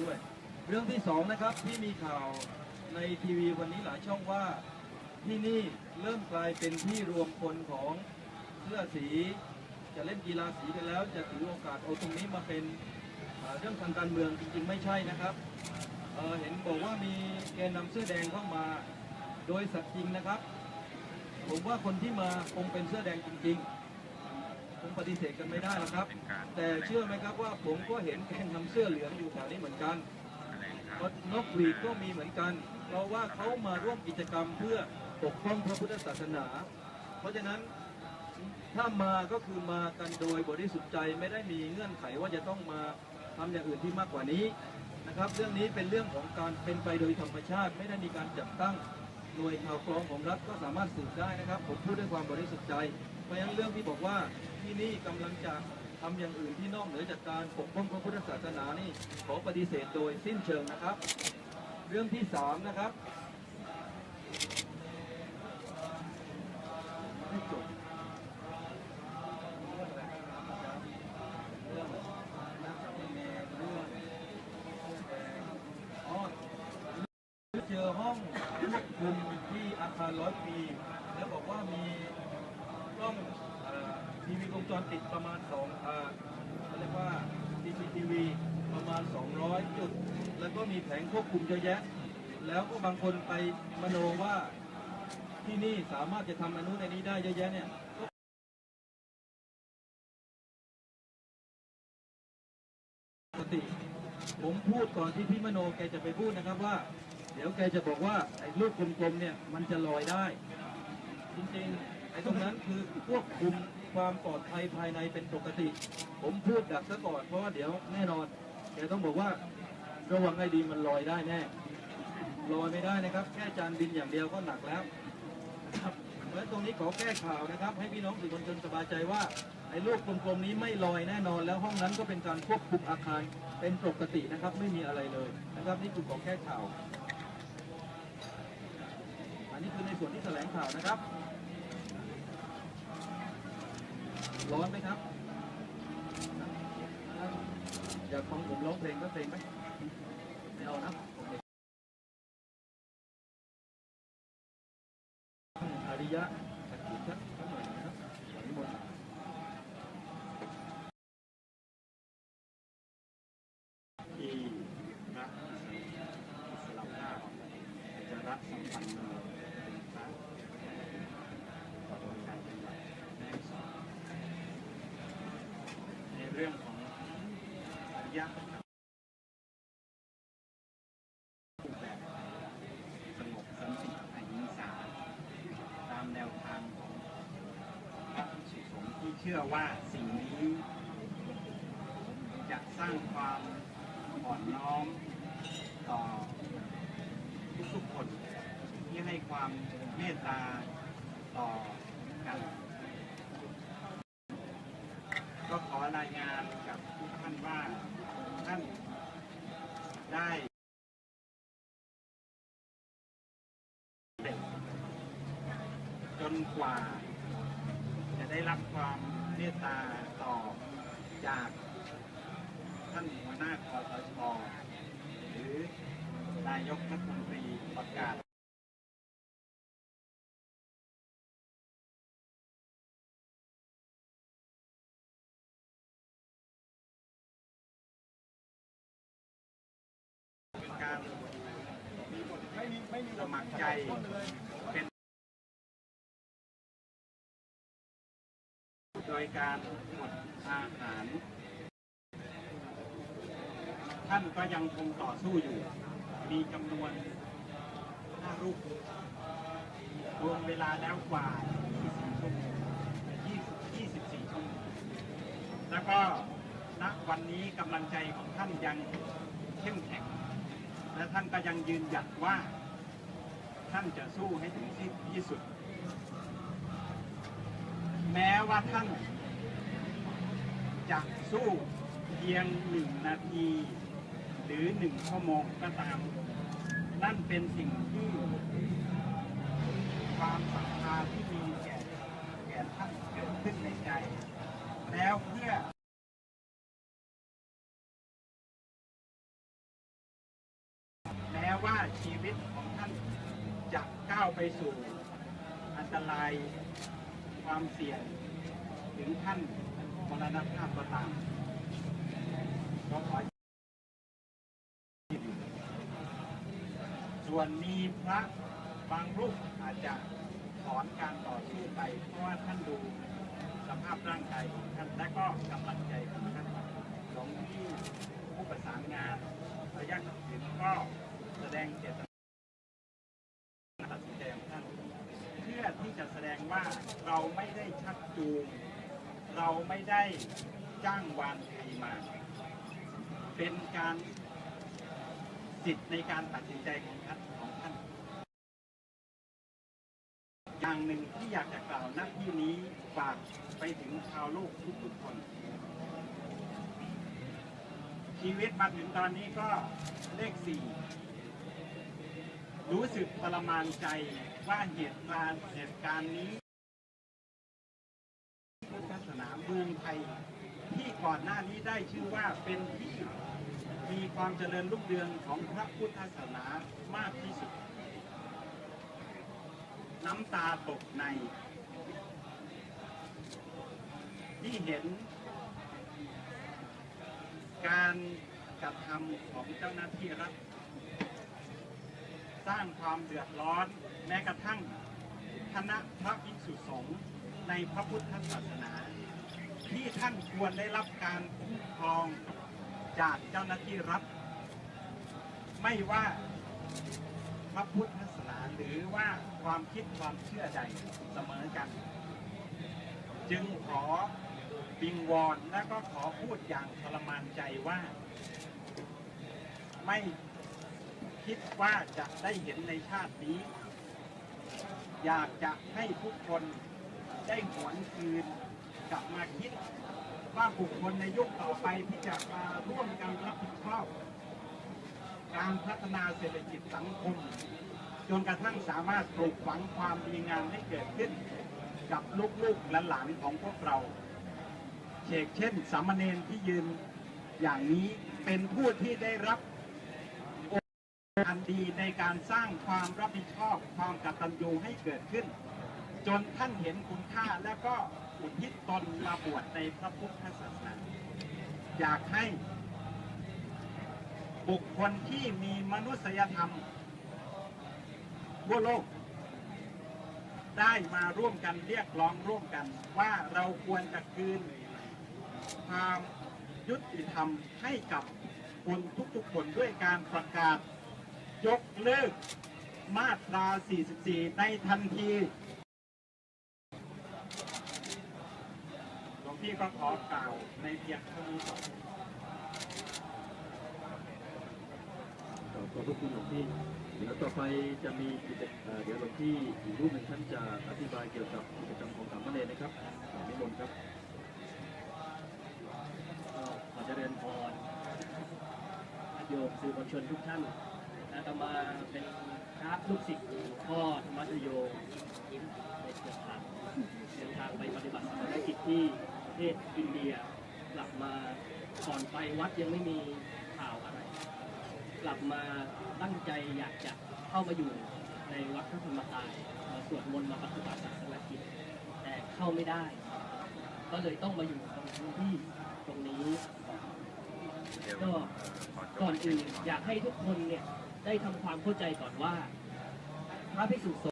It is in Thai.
ด้วย เรื่องที่สองนะครับที่มีข่าวในทีวีวันนี้หลายช่องว่าที่นี่เริ่มกลายเป็นที่รวมคนของเสื้อสี จะเล่นกีฬาสีกันแล้ว จะถือโอกาสเอาตรงนี้มาเป็นเรื่องทางการเมืองจริงๆ ไม่ใช่นะครับเเห็นบอกว่ามีแกนนำเสื้อแดงเข้ามาโดยสัตว์จริงนะครับ ผมว่าคนที่มาคงเป็นเสื้อแดงจริง ๆ คงปฏิเสธกันไม่ได้หรอกครับ แต่เชื่อไหมครับว่าผมก็เห็นแกนนำเสื้อเหลืองอยู่แถวนี้เหมือนกันนกหวีดก็มีเหมือนกัน เพราะว่าเขามาร่วมกิจกรรมเพื่อปกป้องพระพุทธศาสนา เพราะฉะนั้นถ้ามาก็คือมากันโดยบริสุทธิ์ใจไม่ได้มีเงื่อนไขว่าจะต้องมาทำอย่างอื่นที่มากกว่านี้นะครับ เรื่องนี้เป็นเรื่องของการเป็นไปโดยธรรมชาติ ไม่ได้มีการจัดตั้ง หน่วยข่าวกรองของรัฐก็สามารถสืบได้นะครับ ผมพูดด้วยความบริสุทธิ์ใจ เพราะฉะนั้นเรื่องที่บอกว่าที่นี่กำลังจะทำอย่างอื่นที่นอกเหนือจากการปกป้องพระพุทธศาสนานี่ขอปฏิเสธโดยสิ้นเชิงนะครับ เรื่องที่สามนะครับไม่จบเรื่องนักเรียนเรื่องอ๋อ เจอห้องควบคุมที่อาคารร้อยปี แล้วบอกว่ามีกล้องทีวีวงจรปิดประมาณสองอ่าเขาเรียกว่า CCTV ประมาณ 200 จุด แล้วก็มีแผงควบคุมเยอะแยะ แล้วก็บางคนไปมโนว่าที่นี่สามารถจะทำอนุในนี้ได้เยอะแยะเนี่ยปกติผมพูดก่อนที่พี่มโนแกจะไปพูดนะครับว่า เดี๋ยวแกจะบอกว่าไอ้ลูกกลมๆเนี่ยมันจะลอยได้ จริงๆไอ้ตรงนั้นคือควบคุมความปลอดภัยภายในเป็นปกติ ผมพูดดักซะก่อนเพราะว่าเดี๋ยวแน่นอนแกต้องบอกว่าระวังให้ดีมันลอยได้แน่ลอยไม่ได้นะครับ แค่จานบินอย่างเดียวก็หนักแล้วครับเพราะตรงนี้ขอแก้ข่าวนะครับ ให้พี่น้องสื่อมวลชนสบายใจว่าไอ้ลูกกลมๆนี้ไม่ลอยแน่นอน แล้วห้องนั้นก็เป็นการควบคุมอาคารเป็นปกตินะครับ ไม่มีอะไรเลยนะครับ นี่คือขอแก้ข่าว อันนี้คือในส่วนที่แถลงข่าวนะครับ ร้อนไหมครับ อยากฟังผมร้องเพลงก็เพลงไหมไม่เอานะอริยะ เชื่อว่าสิ่งนี้จะสร้างความอ่อนน้อมต่อทุกๆคนที่ให้ความเมตตาต่อกัน ก็ขอรายงานกับทุกท่านว่าท่านได้ จนกว่าจะได้รับความเมตตาต่อ จากท่านหัวหน้าคอสชหรือนายกรัฐมนตรีประกาศเป็นการสมัครใจเป็นโดยการ อาหาร ท่านก็ยังคงต่อสู้อยู่ มีจำนวน5รูปรวมเวลาแล้วกว่า 24 ชั่วโมง20 24 ชั่วโมงแล้วก็ณวันนี้กำลังใจของท่านยังเข้มแข็ง และท่านก็ยังยืนหยัดว่า ท่านจะสู้ให้ถึงที่สุด แม้ว่าท่าน จะสู้เพียงหนึ่งนาที หรือหนึ่งชั่วโมงก็ตาม นั่นเป็นสิ่งที่ ความศรัทธาที่มีแก่แก่ท่านเกิดขึ้นในใจ แล้วเพื่อว่าชีวิตของท่านจะก้าวไปสู่ อันตรายความเสี่ยงถึงท่าน มรณภาพก็ตามก็ขอส่วนมีพระบางรูปอาจจะถอนการต่อสู้ไป เพราะว่าท่านดูสภาพร่างกายของท่านและก็กำลังใจของท่านหลวงที่ผู้ประสานงานระยะขับถึงก็แสดงเจตนาตัดสินใจของท่าน เพื่อที่จะแสดงว่าเราไม่ได้ชักจูง เราไม่ได้จ้างวานใครมา เป็นการสิทธิ์ในการตัดสินใจของท่านของท่าน อย่างหนึ่งที่อยากจะกล่าวน้าที่นี้ฝากไปถึงชาวโลกทุกๆคน ชีวิตมาถึงตอนนี้ก็เลขสี่รู้สึกทรมานใจว่าเหตุการณ์เหตุการณ์นี้ มืองไทย ที่ก่อนหน้านี้ได้ชื่อว่าเป็นที่มีความเจริญรุ่งเรืองของพระพุทธศาสนามากที่สุด น้ำตาตกใน ที่เห็น การกระทำของเจ้าหน้าที่รัฐสร้างความเดือดร้อนแม้กระทั่งคณะพระภิกษุสงฆ์ในพระพุทธศาสนา ที่ท่านควรได้รับการคุ้มครองจากเจ้าหน้าที่รัฐ ไม่ว่าพระพุทธศาสนาหรือว่าความคิดความเชื่อใดเสมอกัน จึงขอวิงวอนและก็ขอพูดอย่างทรมานใจว่า ไม่คิดว่าจะได้เห็นในชาตินี้ อยากจะให้ทุกคนได้หวนคืน กลับมาคิดว่าบุคคลในยุคต่อไปที่จะมาร่วมกันรับผิดชอบการพัฒนาเศรษฐกิจสังคม จนกระทั่งสามารถปลูกฝังความดีงามให้เกิดขึ้น กับลูกๆและหลานของพวกเราเชกเช่นสามเณรที่ยืนอย่างนี้เป็นผู้ที่ได้รับโอกาสอันดีในการสร้างความรับผิดชอบความกตัญญูให้เกิดขึ้น จนท่านเห็นคุณค่าและก็ อุทิศตนมาบวชในพระพุทธศาสนา อยากให้ บุคคลที่มีมนุษยธรรมทั่วโลก ได้มาร่วมกันเรียกร้องร่วมกัน ว่าเราควรจะคืนความยุติธรรมให้กับคนทุกๆคนด้วยการประกาศ ยกเลิกมาตรา 44 ในทันทีหลวง พี่ก็ขอกล่าวในเพียงเท่านี้ก่อนขอบพระคุณหลวงพี่เดี๋ยวต่อไปจะมีกิจเดี๋ยวหลวงพี่อีกรูปหนึ่งท่านจะอธิบายเกี่ยวกับกิจกรรมของสามเณรนะครับอ่านิมนต์ครับก็ขอเจริญพรโยมสื่อมวลชนทุกท่านอาตมาเป็นพระลูกศิษย์หลวงพ่อธรรมชโยในเดินทางเดินทางไปปฏิบัติภารกิจที่ ทศอินเดียกลับมาก่อนไปวัดยังไม่มีข่าวอะไร กลับมาตั้งใจอยากจะเข้ามาอยู่ในวัดพระธรรมกายมาสวดมนต์มาปฏิบัติศาสนกิจแต่เข้าไม่ได้ ก็เลยต้องมาอยู่ตรงพื้นที่ตรงนี้ ก็ก่อนอื่นอยากให้ทุกคนเนี่ยได้ทำความเข้าใจก่อนว่าพระภิกษุส